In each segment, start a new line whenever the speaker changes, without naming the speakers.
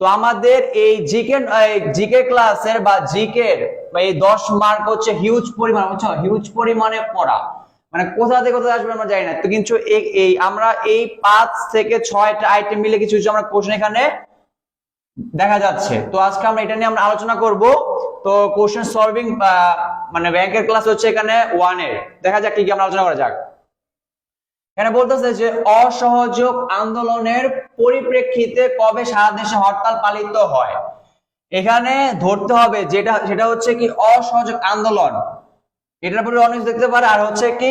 তো আমাদের এই জিকে জিকে ক্লাসের বা জিকের এই দশ মার্ক হচ্ছে হিউজ পরিমাণ, বুঝছ? হিউজ পরিমাণে পড়া। মানে কোথা থেকে কোথায় আসবে আমরা জানি না। তো কিন্তু এই- আমরা এই পাঁচ থেকে ছয়টা আইটেম মিলে কিছু কিছু আমরা কোশ্চেন এখানে দেখা যাচ্ছে। তো আজকে আমরা এটা নিয়ে আমরা আলোচনা করব। তো কোশ্চেন সলভিং মানে ব্যাংকের ক্লাস হচ্ছে এখানে ওয়ানের। দেখা যাক কি কি আমরা আলোচনা করা যাক। এখানে বলতেছে যে অসহযোগ আন্দোলনের পরিপ্রেক্ষিতে কবে সারা দেশে হরতাল পালিত হয়। এখানে ধরতে হবে যেটা, সেটা হচ্ছে কি অসহযোগ আন্দোলন। এটার উপরে অনেক দেখতে পারে, আর হচ্ছে কি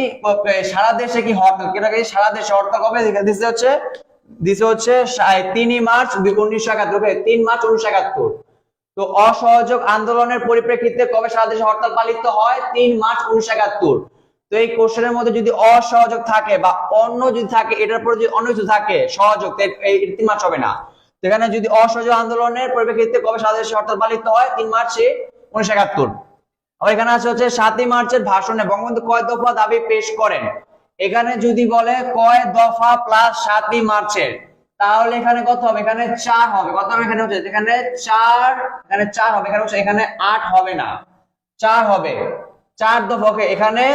সারা দেশে কি হরতাল, কেন কি সারা দেশে হরতাল কবে দিচ্ছে হচ্ছে, দিছে হচ্ছে তিনই মার্চ উনিশশো একাত্তর তিন মার্চ উনিশশো একাত্তর। তো অসহযোগ আন্দোলনের পরিপ্রেক্ষিতে কবে সারা দেশে হরতাল পালিত হয়? তিন মার্চ উনিশশো একাত্তর। তো এই কোশ্চেনের মধ্যে যদি অসহযোগ থাকে বা অন্য যদি থাকে, এটার পরে যদি অন্য কিছু থাকে, সহযোগ তিন মার্চ হবে না। তো এখানে যদি অসহযোগ আন্দোলনের পরিপ্রেক্ষিতে কবে সারা হরতাল পালিত হয়, তিন মার্চে উনিশশো একাত্তর। আবার এখানে আছে হচ্ছে সাতই মার্চের ভাষণে বঙ্গবন্ধু কয় দফা দাবি পেশ করেন? এখানে যদি বলে কয় দফা প্লাস সাতই মার্চের, তাহলে এখানে কত হবে? এখানে চার হবে। কত হবে? এখানে হচ্ছে, এখানে চার এখানে চার হবে। এখানে হচ্ছে, এখানে আট হবে না। চার হবে। চার দফা ওকে এখানে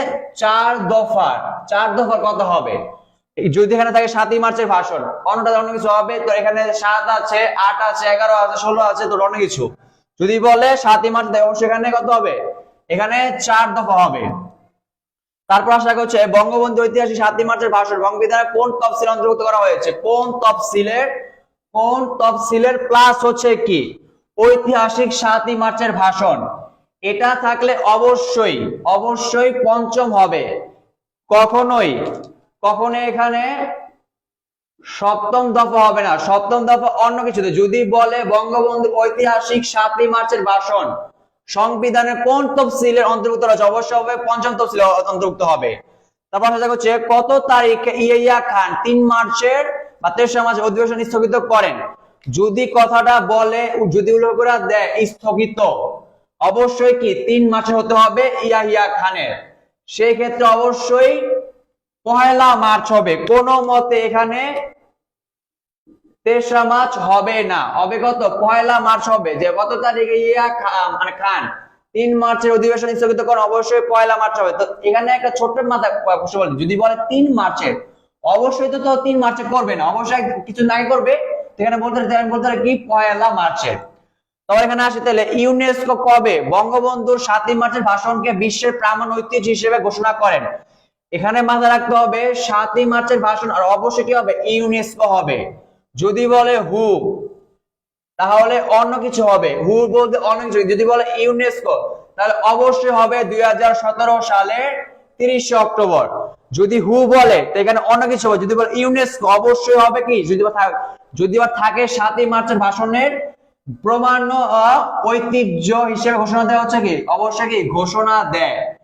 চার দফার চার দফার কত হবে? যদি এখানে থাকে সাতই মার্চের ভাষণ, অন্যটা অন্য কিছু হবে, তো এখানে সাত আছে, আট আছে, এগারো আছে, ষোলো আছে, তো অন্য কিছু। যদি বলে সাতই মার্চ এখানে কত হবে? এখানে চার দফা হবে। তারপর আশা করছে বঙ্গবন্ধু ঐতিহাসিক সাতই মার্চের ভাষণ সংবিধানে কোন তফসিল অন্তর্ভুক্ত করা হয়েছে? কোন তফসিলের কোন তফসিলের প্লাস হচ্ছে কি? ঐতিহাসিক সাতই মার্চের ভাষণ। এটা থাকলে অবশ্যই অবশ্যই পঞ্চম হবে। কখনোই কখনো এখানে সপ্তম দফা হবে না। সপ্তম দফা অন্য কিছুতে। যদি বলে বঙ্গবন্ধু ঐতিহাসিক সাতই মার্চের ভাষণ, সংবিধানের কোন তফসিলের অন্তর্ভুক্ত রয়েছে? অবশ্যই হবে পঞ্চম তফসিল অন্তর্ভুক্ত হবে। তারপর হচ্ছে কত তারিখে ইয়া খান তিন মার্চের বা তেসরা মার্চের অধিবেশন স্থগিত করেন? যদি কথাটা বলে, যদি উল্লেখ করে দেয়, স্থগিত। অবশ্যই কি তিন মার্চে হতে হবে ইয়া ইয়া খানের? সেই ক্ষেত্রে অবশ্যই পহেলা মার্চ হবে। কোন মতে এখানে তেসরা মার্চ হবে না। হবে কত? পয়লা মার্চ হবে। যে কত তারিখে ইয়া মানে খান? তিন মার্চের অধিবেশন স্থগিত করেন অবশ্যই পয়লা মার্চ হবে। তো এখানে একটা ছোট্ট মাথা প্রশ্ন বলি। যদি বলে তিন মার্চের অবশ্যই তো তো তিন মার্চে করবে না। অবশ্যই কিছু নাই করবে। সেখানে বলতে বলতে কি? পয়লা মার্চের তবে এখানে আসে তাহলে ইউনেস্কো কবে? বঙ্গবন্ধুর সাতই মার্চের ভাষণকে বিশ্বের প্রামাণ ঐতিহ্য হিসেবে ঘোষণা করেন। এখানে মাথায় রাখতে হবে, সাতই মার্চের ভাষণ, আর অবশ্যই কি হবে? ইউনেস্কো হবে। যদি বলে হু, তাহলে অন্য কিছু হবে। হু বলতে অন্য কিছু। যদি বলে ইউনেস্কো তাহলে অবশ্যই হবে দুই হাজার সতেরো সালের তিরিশে অক্টোবর। যদি হু বলে, তো এখানে অন্য কিছু হবে। যদি বলে ইউনেস্কো অবশ্যই হবে কি? যদি বা যদি বা থাকে সাতই মার্চের ভাষণের প্রমাণ আহ, ঐতিহ্য হিসেবে ঘোষণা দেওয়া হচ্ছে কি? অবশ্যই কি? ঘোষণা দেয়।